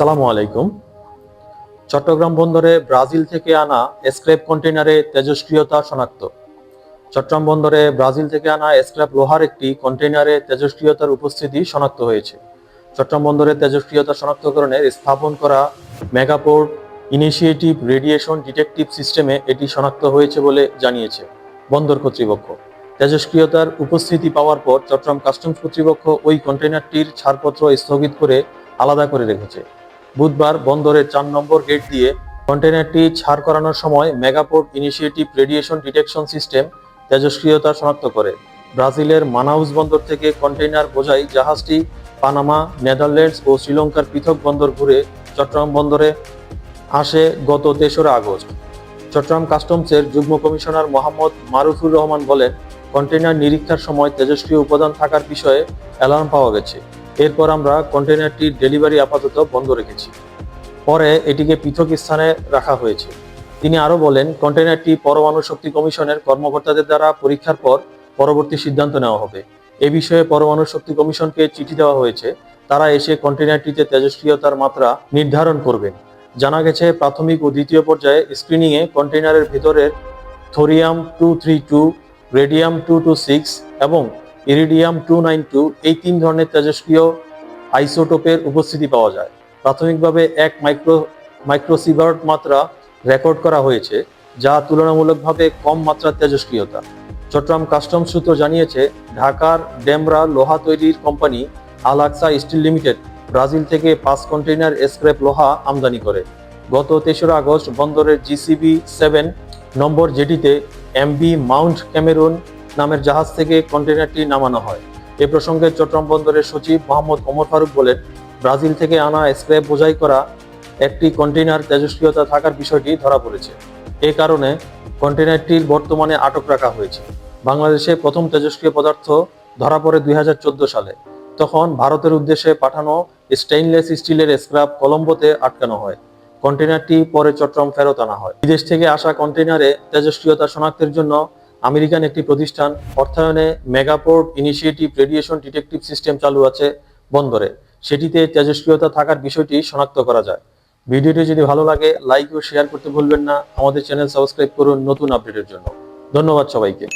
আসসালামু আলাইকুম। চট্টগ্রাম বন্দরে ব্রাজিল থেকে আনা স্ক্র্যাপ কন্টেইনারে তেজস্ক্রিয়তা শনাক্ত। চট্টগ্রাম বন্দরে ব্রাজিল থেকে আনা স্ক্র্যাপ লোহার একটি কন্টেইনারে তেজস্ক্রিয়তার উপস্থিতি শনাক্ত হয়েছে। চট্টগ্রাম বন্দরে তেজস্ক্রিয়তা শনাক্তকরণের স্থাপন করা মেগাপোর্ট ইনিশিয়েটিভ রেডিয়েশন ডিটেকটিভ সিস্টেমে এটি শনাক্ত হয়েছে বলে জানিয়েছে বন্দর কর্তৃপক্ষ। তেজস্ক্রিয়তার উপস্থিতি পাওয়ার পর চট্টগ্রাম কাস্টমস কর্তৃপক্ষ ওই কন্টেইনারটির ছাড়পত্র স্থগিত করে আলাদা করে রেখেছে। বুধবার বন্দরের চার নম্বর গেট দিয়ে কন্টেইনারটি ছাড় করানোর সময় megaport initiative radiation detection system তেজস্ক্রিয়তা শনাক্ত করে। ব্রাজিলের মানাউস বন্দর থেকে কন্টেইনার বোঝাই জাহাজটি পানামা, নেদারল্যান্ডস ও শ্রীলঙ্কার পৃথক বন্দর ঘুরে চট্টগ্রাম বন্দরে আসে গত তেসরা আগস্ট। চট্টগ্রাম কাস্টমসের যুগ্ম কমিশনার মোহাম্মদ মারুফুর রহমান বলেন, কন্টেইনার নিরীক্ষার সময় তেজস্ক্রিয় উপাদান থাকার বিষয়ে অ্যালার্ম পাওয়া গেছে। এরপর আমরা কন্টেইনারটির ডেলিভারি আপাতত বন্ধ রেখেছি। পরে এটিকে পৃথক স্থানে রাখা হয়েছে। তিনি আরও বলেন, কন্টেইনারটি পরমাণু শক্তি কমিশনের কর্মকর্তাদের দ্বারা পরীক্ষার পর পরবর্তী সিদ্ধান্ত নেওয়া হবে। এ বিষয়ে পরমাণু শক্তি কমিশনকে চিঠি দেওয়া হয়েছে। তারা এসে কন্টেনারটিতে তেজস্ক্রিয়তার মাত্রা নির্ধারণ করবেন। জানা গেছে, প্রাথমিক ও দ্বিতীয় পর্যায়ে স্ক্রিনিংয়ে কন্টেনারের ভেতরের thorium two three two, radium two two six এবং ইরিডিয়াম টু নাইন টু এই তিন ধরনের তেজস্ক্রিয় আইসোটোপের উপস্থিতি পাওয়া যায়। প্রাথমিকভাবে এক মাইক্রো মাইক্রোসিভার্ট মাত্রা রেকর্ড করা হয়েছে, যা তুলনামূলকভাবে কম মাত্রার তেজস্ক্রিয়তা চট্টগ্রাম কাস্টমস সূত্র জানিয়েছে, ঢাকার ডেমরা লোহা তৈরির company Alaxa steel limited, Brazil থেকে পাঁচ কন্টেইনার স্ক্র্যাপ লোহা আমদানি করে। গত তেসরা আগস্ট বন্দরের জিসিবি সেভেন নম্বর জেটিতে এমবি মাউন্ট ক্যামেরুন নামের জাহাজ থেকে কন্টেইনারটি নামানো হয়। এ প্রসঙ্গে চট্টগ্রাম বন্দরের সচিব মোহাম্মদ ওমর ফারুক বলেন, ব্রাজিল থেকে আনা স্ক্র্যাপ বোঝাই করা একটি কন্টেইনার তেজস্ক্রিয়তা থাকার বিষয়টি ধরা পড়েছে। এ কারণে কন্টেইনারটির বর্তমানে আটক রাখা হয়েছে। বাংলাদেশে প্রথম তেজস্ক্রিয় পদার্থ ধরা পড়ে দুই হাজার চোদ্দ সালে। তখন ভারতের উদ্দেশ্যে পাঠানো স্টেইনলেস স্টিলের স্ক্র্যাপ কলম্বোতে আটকানো হয়। কন্টেনারটি পরে চট্টগ্রাম ফেরত আনা হয়। বিদেশ থেকে আসা কন্টেইনারে তেজস্ক্রিয়তা শনাক্তের জন্য আমেরিকান একটি প্রতিষ্ঠান, অর্থায়নে megaport initiative radiation detective system চালু আছে বন্দরে। সেটিতে তেজস্ক্রিয়তা থাকার বিষয়টি শনাক্ত করা যায়। ভিডিওটি যদি ভালো লাগে, লাইক ও শেয়ার করতে ভুলবেন না। আমাদের চ্যানেল সাবস্ক্রাইব করুন নতুন আপডেটের জন্য। ধন্যবাদ সবাইকে।